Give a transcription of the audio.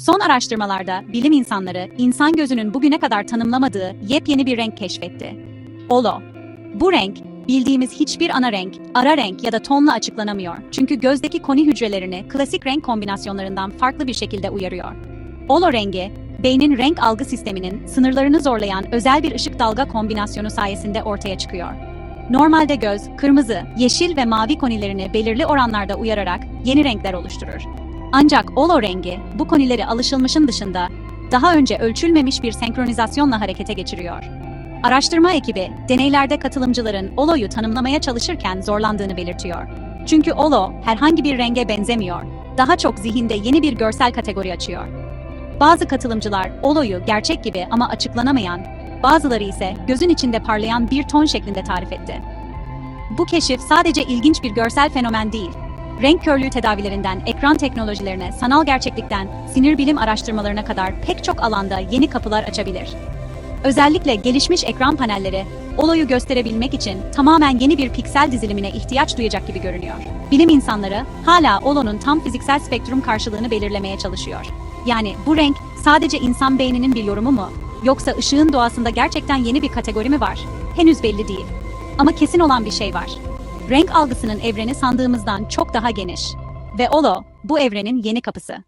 Son araştırmalarda bilim insanları insan gözünün bugüne kadar tanımlamadığı yepyeni bir renk keşfetti. Olo. Bu renk bildiğimiz hiçbir ana renk, ara renk ya da tonla açıklanamıyor. Çünkü gözdeki koni hücrelerini klasik renk kombinasyonlarından farklı bir şekilde uyarıyor. Olo rengi, beynin renk algı sisteminin sınırlarını zorlayan özel bir ışık dalga kombinasyonu sayesinde ortaya çıkıyor. Normalde göz, kırmızı, yeşil ve mavi konilerini belirli oranlarda uyararak yeni renkler oluşturur. Ancak olo rengi bu konileri alışılmışın dışında daha önce ölçülmemiş bir senkronizasyonla harekete geçiriyor. Araştırma ekibi deneylerde katılımcıların oloyu tanımlamaya çalışırken zorlandığını belirtiyor. Çünkü olo herhangi bir renge benzemiyor. Daha çok zihinde yeni bir görsel kategori açıyor. Bazı katılımcılar oloyu gerçek gibi ama açıklanamayan, bazıları ise gözün içinde parlayan bir ton şeklinde tarif etti. Bu keşif sadece ilginç bir görsel fenomen değil, renk körlüğü tedavilerinden ekran teknolojilerine, sanal gerçeklikten sinir bilim araştırmalarına kadar pek çok alanda yeni kapılar açabilir. Özellikle gelişmiş ekran panelleri, oloyu gösterebilmek için tamamen yeni bir piksel dizilimine ihtiyaç duyacak gibi görünüyor. Bilim insanları hala olonun tam fiziksel spektrum karşılığını belirlemeye çalışıyor. Yani bu renk sadece insan beyninin bir yorumu mu? Yoksa ışığın doğasında gerçekten yeni bir kategori mi var? Henüz belli değil. Ama kesin olan bir şey var. Renk algısının evreni sandığımızdan çok daha geniş. Ve Olo, bu evrenin yeni kapısı.